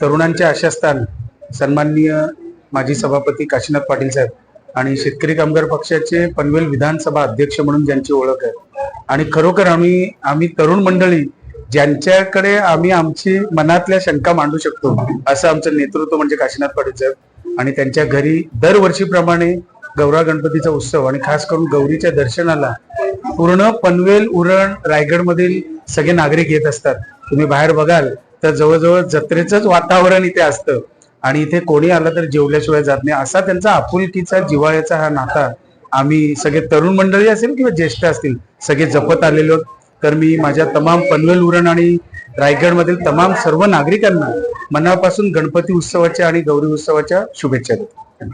तरुणांचे आशास्थान सन्माननीय माजी सभापती काशीनाथ पाटील साहेब आणि शेतकरी कामगार पक्षाचे पनवेल विधानसभा अध्यक्ष म्हणून ज्यांची ओळख आहे. आणि खरोखर आम्ही आम्ही तरुण मंडळी ज्यांच्याकडे आम्ही आमची मनातल्या शंका मांडू शकतो असं आमचं नेतृत्व म्हणजे काशीनाथ पाटील साहेब आणि त्यांच्या घरी दरवर्षीप्रमाणे गौरा गणपतीचा उत्सव आणि खास करून गौरीच्या दर्शनाला पूर्ण पनवेल उरण रायगड मधील सगळे नागरिक येत असतात. तुम्ही बाहेर बघाल तर जवळजवळ जत्रेचंच वातावरण इथे असतं. आणि इथे कोणी आलं तर जेवल्याशिवाय जात नाही. असा त्यांचा आपुलकीचा जिवाळ्याचा हा नाता आम्ही सगळे तरुण मंडळी असेल किंवा ज्येष्ठ असतील सगळे जपत आलेलो तर मी माझ्या तमाम पनवेल उरण आणि रायगडमधील तमाम सर्व नागरिकांना मनापासून गणपती उत्सवाच्या आणि गौरी उत्सवाच्या शुभेच्छा देतो.